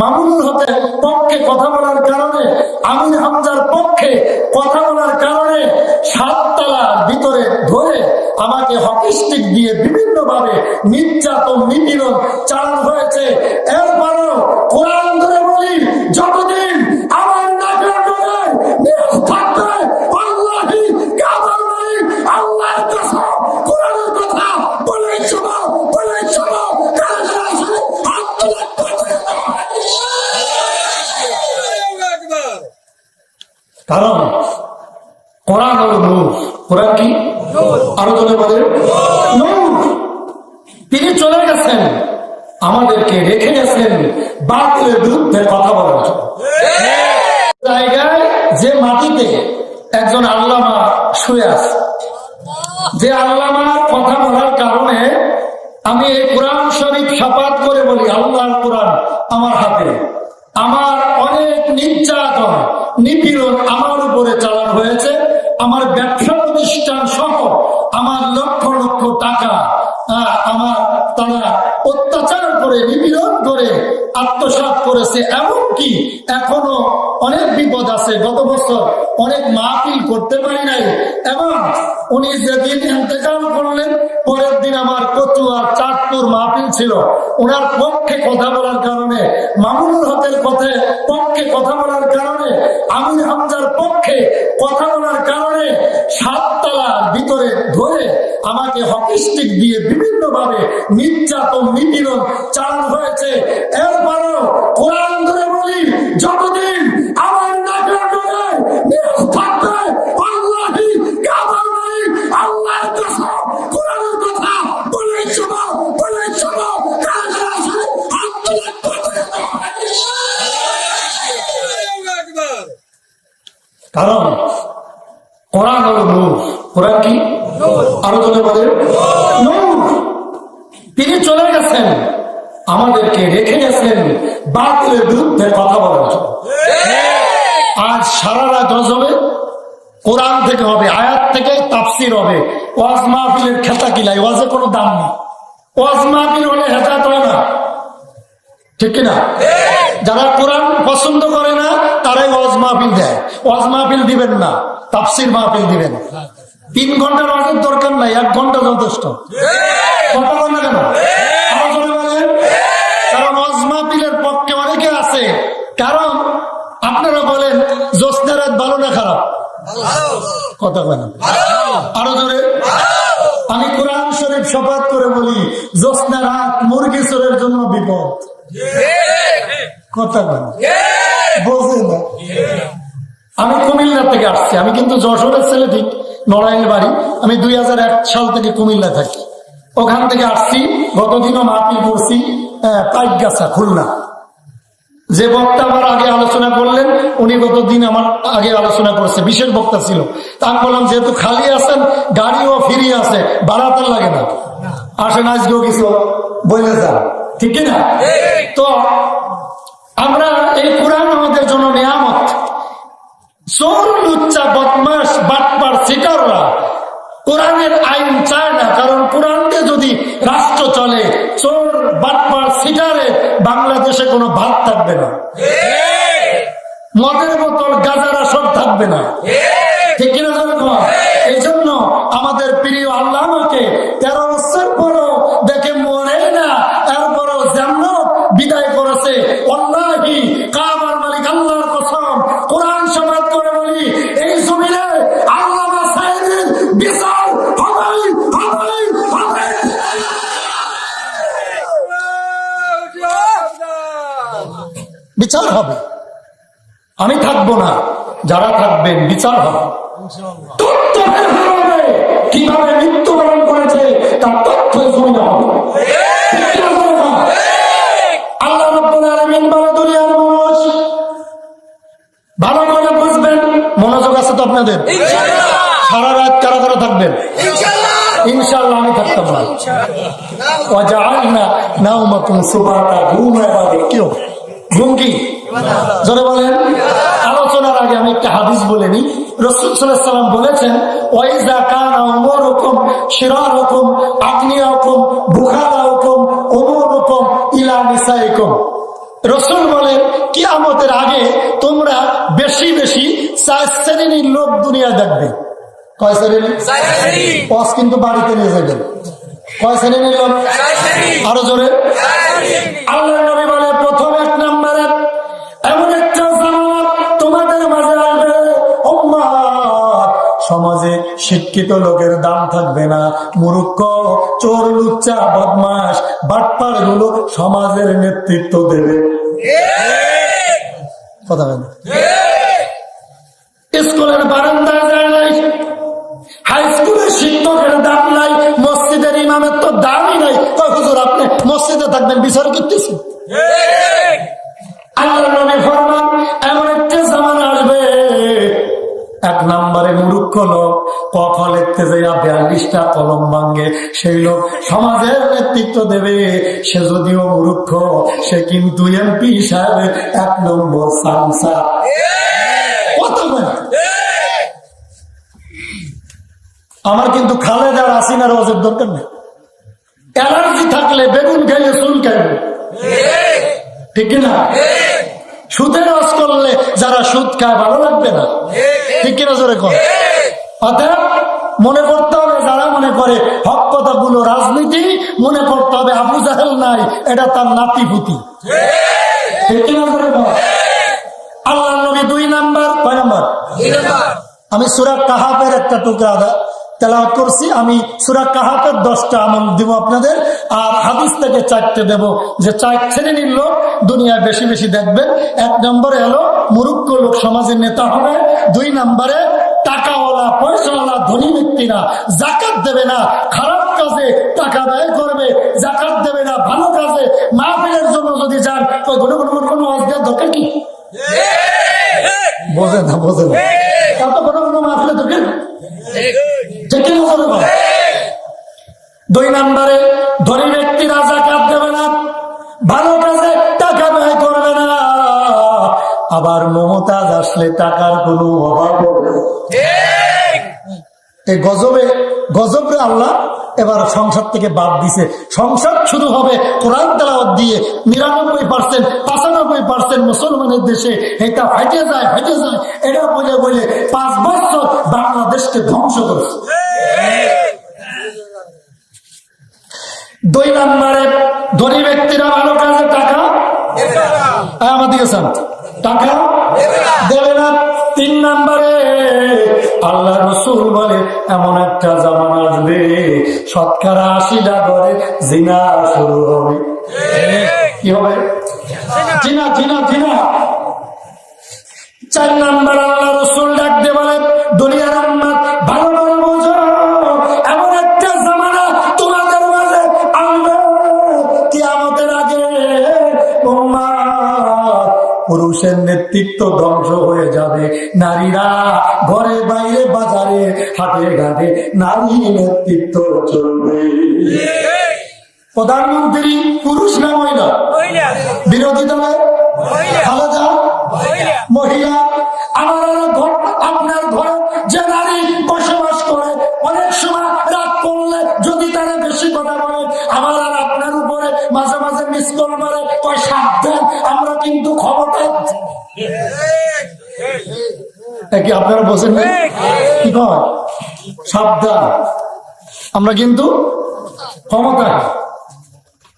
মামুনুল হকের পক্ষে কথা বলার কারণে, আমির হামজার পক্ষে কথা বলার কারণে সাততলার ভিতরে ধরে আমাকে হকিস্টিক দিয়ে বিভিন্ন ভাবে নির্যাতন, নিপীড়ন চালানো হয়েছে। এরপরও কোরআন ধরে বলি, যতদিন কারণ কোরআন হল নূর কোরআন কি? আরও জনে বলে নূর। তিনি চলে গেছেন আমাদেরকে রেখে গেছেন বাতিলের বিরুদ্ধে কথা বলার জন্য। জায়গায় যে মাটিতে একজন আল্লামা শুয়ে আছে যে আল্লামার কথা বলার কারণে আমি এই কোরআন শরীফ সাপাত করে বলি আল্লাহর করেছে এমনকি এখনও অনেক বিপদ আছে। গত বছর অনেক মাহফিল করতে পারি নাই। এবং উনি যেদিন ইন্তেকাল ছিল। ওনার পক্ষে কথা বলার কারণে, মামুনুল হকের পথে পক্ষে কথা বলার কারণে আমির হামজার পক্ষে কথা বলার কারণে সাততলার ভিতরে ধরে আমাকে হকিস্টিক দিয়ে বিভিন্ন ভাবে নির্যাতন, নিপীড়ন চালানো হয়েছে। এরপরও কোরআন ধরে বলি, যতদিন কারণ কোরআন হল নূর। কোরআন কি? আরও জনে বলে নূর। তিনি চলে গেছেন। আমাদেরকে রেখে গেছেন। বাতিলের বিরুদ্ধে কথা বলার জন্য। আজ সারা রাত হবে কোরআন থেকে হবে আয়াত থেকে তাফসির হবে। ওয়াজ মাহফিলের খেতা কিলাই ওয়াজে কোনো দাম নেই। ওয়াজ মাহফিল হলে হেজাত হয় না। ঠিক কিনা? যারা কোরআন পছন্দ করে মাহফিল দেয়। ওয়াজ মাহফিল দিবেন না, তাফসির মাহফিল দিবেন। তিন ঘণ্টার ওয়াজের দরকার নাই, এক ঘণ্টা যথেষ্ট। কথা আমি কোরআন শরীফ করে বলি জোসনা রাত মুরগি চোরের জন্য বিপদ। কথা বলেন বোঝে না। আমি কুমিল্লা থেকে আসছি। আমি কিন্তু যশোরের ছেলে ঠিক নড়াইল বাড়ি। আমি দুই সাল থেকে কুমিল্লা থাকি। ওখান থেকে আসছি গতদিনও মাহফিল করছি পাইকগাছা খুলনা। যে বক্তা আমার আগে আলোচনা করলেন উনি গতদিন আমার আগে আলোচনা করছে বিশেষ বক্তা ছিল। তা আমি বললাম যেহেতু খালি আছেন গাড়িও ফিরিয়ে আছে বাড়াতে লাগে না। আসেন আজকেও কিছু বলে যান। ঠিক না তো আমরা এই কোরআন আমাদের জন্য নিয়ামত। চোর, লুচ্চা বদমাস বাটপার, শিকাররা কোরআনের আইন চায় না, কারণ কোরআনকে যদি রাষ্ট্র চলে, চোর, বাটপার, শিকারে বাংলাদেশে কোনো ভাত থাকবে না। মদের বোতল, গাজার আসর থাকবে না। ঠিক কিনা এই জন্য আমাদের প্রিয় আল্লাহ আমাকে তেরো বিচার হবে। আমি থাকব না যারা থাকবেন বিচার হবে। কীভাবে মৃত্যুবরণ করেছে তার তথ্য জমিনে হবে। আল্লাহ রব্বুল বলে দুনিয়ার মানুষ ভালো করে বুঝবেন। মনোযোগ আছে তো আপনাদের? সারা রাত কারা কারা থাকবেন? ইনশাল্লাহ আমি থাকতাম না। সুবাতা ঘুম কেউ ঘুম কি জোরে বলেন। আলোচনার আগে আমি একটা হাদিস বলে নিই। রসুল সাল্লাম বলেছেন ওয়াইজা কানা উমর হুকুম শিরার হুকুম আগ্নিয়া হুকুম বুখারা হুকুম উমর হুকুম ইলা নিসাইকুম। রসুল বলেন কিয়ামতের আগে তোমরা বেশি বেশি চার শ্রেণির লোক দুনিয়া দেখবে। কয় শ্রেণি। পস কিন্তু বাড়িতে নিয়ে যাবেন। কয় শ্রেণির লোক? আরও জোরে। আল্লাহ সমাজে শিক্ষিত লোকের দাম থাকবে না। মুরুক্ষ চোর লুচ্চা বদমাস বাটপারগুলো সমাজের নেতৃত্ব দেবে। কথা বলেন। স্কুলের বারান্দায় লোক কফ লিখতে যাইয়া বিয়াল্লিশটা কলম ভাঙ্গে সেই লোক সমাজের নেতৃত্ব দেবে। সে যদিও মুরুক্ষ সে কিন্তু এমপি সাহেব এক নম্বর কথা বলে আমার কিন্তু খালেদার আসিনার অজের দরকার নেই। অ্যালার্জি থাকলে বেগুন খাইলে চুল খাইবে। ঠিক না সুদের রস করলে যারা সুদ খায়, ভালো লাগবে না? ঠিক কিনা জোরে কর অতএব মনে করতে হবে যারা মনে করে হক কথা কথাগুলো রাজনীতি মনে করতে হবে আবু জাহেল নাই এটা তার নাতি পুতি আল্লাহ নবী দুই নাম্বার কয় নাম্বার? আমি সুরা কাহাবের একটা টুকরা তেলাওয়াত করছি আমি সুরা কাহাবের দশটা আমল দিব আপনাদের আর হাদিস থেকে চারটে দেব। যে চার শ্রেণির লোক দুনিয়ায় বেশি বেশি দেখবেন এক নম্বরে হলো মুরুক্ষ লোক সমাজের নেতা হবে দুই নম্বরে টাকাওয়ালা, পয়সাওয়ালা, ধনী ব্যক্তিরা জাকাত দেবে না। খারাপ কাজে টাকা ব্যয় করবে জাকাত দেবে না। ভালো কাজে মাহফিলের জন্য যদি যান, ওই কোনো ওয়াজ দেওয়ার দরকার কি? বোঝে না বোঝে না? দুই নম্বরে আবার মমতাজ আসলে টাকার কোনো অভাব এই গজবে গজবে আল্লাহ এবার সংসার থেকে বাদ দিছে। সংসার শুরু হবে কোরআন তেলাওয়াত দিয়ে। নিরানব্বই পার্সেন্ট পঁচানব্বই পার্সেন্ট মুসলমানের দেশে এটা হাইটে যায় হাইটে যায়। এটা বলে বলে পাঁচ বছর বাংলাদেশকে ধ্বংস করেছে। দুই নম্বরে ধনী ব্যক্তিরা ভালো কাজে টাকা? হ্যাঁ, আমার দিকে চান। টাকা দেবে না। তিন আল্লাহ রসুল বলে, এমন একটা জামান আসবে জিনা শুরু হবে। কি হবে? জিনা জিনা জিনা। চার নাম্বার আল্লাহ রসুল ডাক দিয়ে বলে, দুনিয়ার পুরুষের নেতৃত্ব ধ্বংস হয়ে যাবে। নারীরা ঘরে বাইরে বাজারে হাটে ঘাটে নারী নেতৃত্ব চলবে। প্রধানমন্ত্রী পুরুষ না মহিলা? বিরোধী দলে আলাদা মহিলা। আমার ঘর আপনার ঘরে যে নারী বসবাস করে অনেক সময় রাত করলে যদি তারা বেশি কথা বলে আমার মাঝে মাঝে মিস কল মারে সাবধান, আমরা কিন্তু ক্ষমতা কি আপনারা বোঝেন না? কি সাবধান, আমরা কিন্তু ক্ষমতা